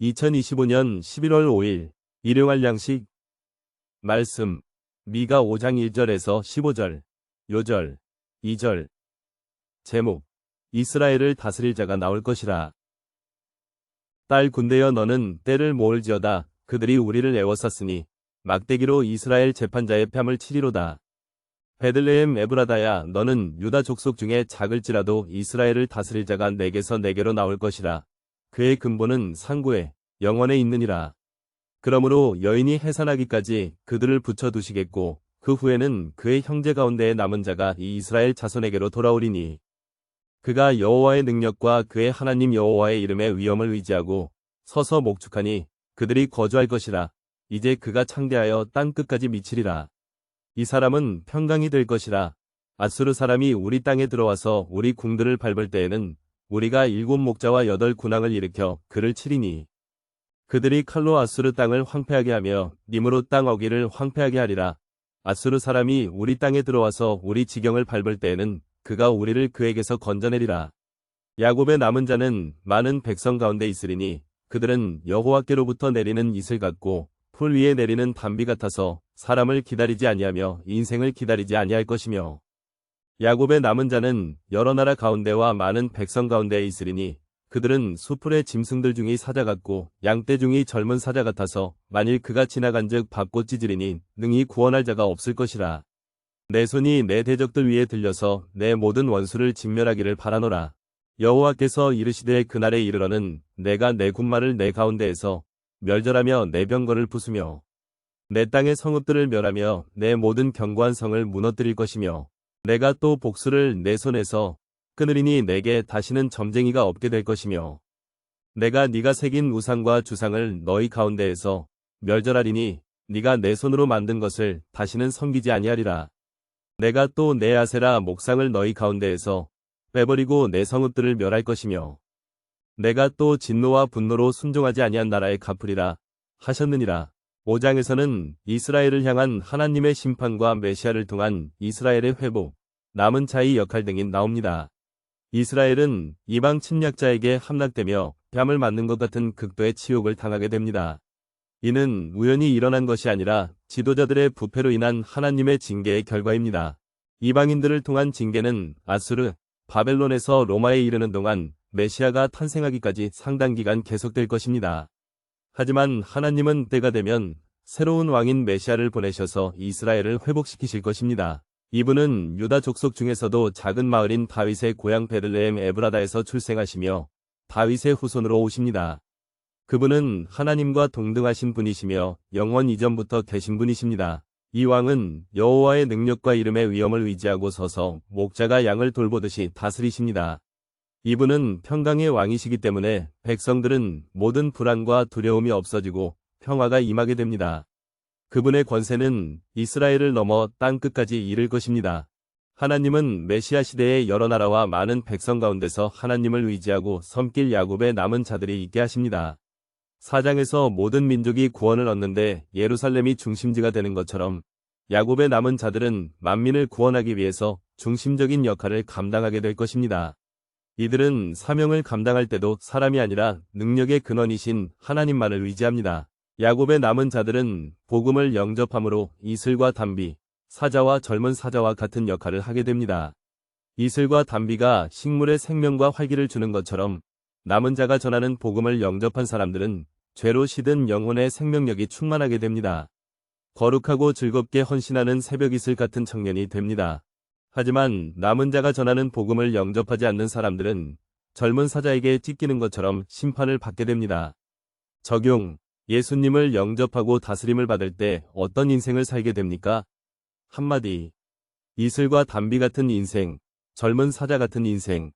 2025년 11월 5일 일용할 양식. 말씀 미가 5장 1절에서 15절 요절 2절. 제목 이스라엘을 다스릴 자가 나올 것이라. 딸 군대여 너는 때를 모을지어다. 그들이 우리를 애워쌌으니 막대기로 이스라엘 재판자의 뺨을 치리로다. 베들레헴 에브라다야 너는 유다 족속 중에 작을지라도 이스라엘을 다스릴 자가 내게서 내게로 나올 것이라 그의 근본은 상고에 영원에 있느니라. 그러므로 여인이 해산하기까지 그들을 붙여두시겠고 그 후에는 그의 형제 가운데에 남은 자가 이 이스라엘 자손에게로 돌아오리니 그가 여호와의 능력과 그의 하나님 여호와의 이름의 위엄을 의지하고 서서 목축하니 그들이 거주할 것이라 이제 그가 창대하여 땅 끝까지 미치리라. 이 사람은 평강이 될 것이라 아수르 사람이 우리 땅에 들어와서 우리 궁들을 밟을 때에는 우리가 일곱 목자와 여덟 군왕을 일으켜 그를 치리니 그들이 칼로 아수르 땅을 황폐하게 하며 님으로 땅 어기를 황폐하게 하리라. 아수르 사람이 우리 땅에 들어와서 우리 지경을 밟을 때에는 그가 우리를 그에게서 건져내리라. 야곱의 남은 자는 많은 백성 가운데 있으리니 그들은 여호와께로부터 내리는 이슬 같고 풀 위에 내리는 담비 같아서 사람을 기다리지 아니하며 인생을 기다리지 아니할 것이며 야곱의 남은 자는 여러 나라 가운데와 많은 백성 가운데에 있으리니 그들은 수풀의 짐승들 중이 사자 같고 양떼 중이 젊은 사자 같아서 만일 그가 지나간즉 밟고 찌질이니 능히 구원할 자가 없을 것이라. 내 손이 내 대적들 위에 들려서 내 모든 원수를 진멸하기를 바라노라. 여호와께서 이르시되 그날에 이르러는 내가 내 군마를 내 가운데에서 멸절하며 내 병거를 부수며 내 땅의 성읍들을 멸하며 내 모든 견고한 성을 무너뜨릴 것이며 내가 또 복수를 내 손에서 끊으리니 내게 다시는 점쟁이가 없게 될 것이며 내가 네가 새긴 우상과 주상을 너희 가운데에서 멸절하리니 네가 내 손으로 만든 것을 다시는 섬기지 아니하리라. 내가 또 내 아세라 목상을 너희 가운데에서 빼버리고 내 성읍들을 멸할 것이며 내가 또 진노와 분노로 순종하지 아니한 나라에 갚으리라 하셨느니라. 5장에서는 이스라엘을 향한 하나님의 심판과 메시아를 통한 이스라엘의 회복, 남은 자의 역할 등이 나옵니다. 이스라엘은 이방 침략자에게 함락되며 뺨을 맞는 것 같은 극도의 치욕을 당하게 됩니다. 이는 우연히 일어난 것이 아니라 지도자들의 부패로 인한 하나님의 징계의 결과입니다. 이방인들을 통한 징계는 아수르, 바벨론에서 로마에 이르는 동안 메시아가 탄생하기까지 상당 기간 계속될 것입니다. 하지만 하나님은 때가 되면 새로운 왕인 메시아를 보내셔서 이스라엘을 회복시키실 것입니다. 이분은 유다 족속 중에서도 작은 마을인 다윗의 고향 베들레헴 에브라다에서 출생하시며 다윗의 후손으로 오십니다. 그분은 하나님과 동등하신 분이시며 영원 이전부터 계신 분이십니다. 이 왕은 여호와의 능력과 이름의 위엄을 의지하고 서서 목자가 양을 돌보듯이 다스리십니다. 이분은 평강의 왕이시기 때문에 백성들은 모든 불안과 두려움이 없어지고 평화가 임하게 됩니다. 그분의 권세는 이스라엘을 넘어 땅 끝까지 이를 것입니다. 하나님은 메시아 시대의 여러 나라와 많은 백성 가운데서 하나님을 의지하고 섬길 야곱의 남은 자들이 있게 하십니다. 사장에서 모든 민족이 구원을 얻는데 예루살렘이 중심지가 되는 것처럼 야곱의 남은 자들은 만민을 구원하기 위해서 중심적인 역할을 감당하게 될 것입니다. 이들은 사명을 감당할 때도 사람이 아니라 능력의 근원이신 하나님만을 의지합니다. 야곱의 남은 자들은 복음을 영접함으로 이슬과 담비, 사자와 젊은 사자와 같은 역할을 하게 됩니다. 이슬과 담비가 식물의 생명과 활기를 주는 것처럼 남은 자가 전하는 복음을 영접한 사람들은 죄로 시든 영혼의 생명력이 충만하게 됩니다. 거룩하고 즐겁게 헌신하는 새벽 이슬 같은 청년이 됩니다. 하지만 남은 자가 전하는 복음을 영접하지 않는 사람들은 젊은 사자에게 찢기는 것처럼 심판을 받게 됩니다. 적용 예수님을 영접하고 다스림을 받을 때 어떤 인생을 살게 됩니까? 한마디. 이슬과 담비 같은 인생, 젊은 사자 같은 인생,